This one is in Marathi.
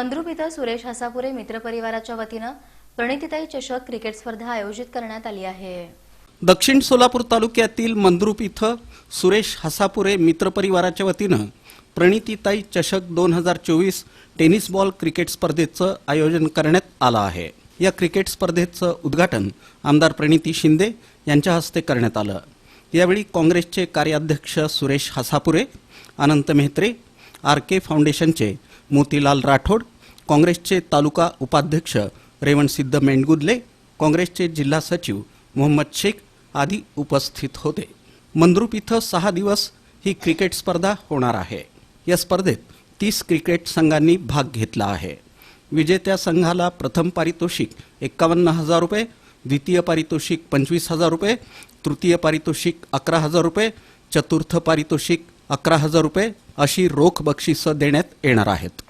मंद्रुप इथं सुरेश हसापुरे मित्रपरिवाराच्या वतीनं प्रणितीताई चषक क्रिकेट स्पर्धा आयोजित करण्यात आली आहे. दक्षिण सोलापूर तालुक्यातील मंद्रुप इथं सुरेश हसापुरे मित्रपरिवाराच्या वतीनं प्रणितीताई चषक दोन हजार चोवीस टेनिस बॉल क्रिकेट स्पर्धेचं आयोजन करण्यात आलं आहे. या क्रिकेट स्पर्धेचं उद्घाटन आमदार प्रणिती शिंदे यांच्या हस्ते करण्यात आलं. यावेळी काँग्रेसचे कार्याध्यक्ष सुरेश हसापुरे अनंत मेहत्रे आर के फाउंडेशनचे मोतीलाल राठोड काँग्रेसचे तालुका उपाध्यक्ष रेवणसिद्ध मेंडगुदले काँग्रेसचे जिल्हा सचिव मोहम्मद शेख आदी उपस्थित होते. मंद्रुप इथं सहा दिवस ही क्रिकेट स्पर्धा होणार आहे. या स्पर्धेत तीस क्रिकेट संघांनी भाग घेतला आहे. विजेत्या संघाला प्रथम पारितोषिक एक्कावन्न हजार रुपये द्वितीय पारितोषिक पंचवीस हजार रुपये तृतीय पारितोषिक अकरा हजार रुपये चतुर्थ पारितोषिक अकरा हजार रुपये अशी रोख बक्षिसं देण्यात येणार आहेत.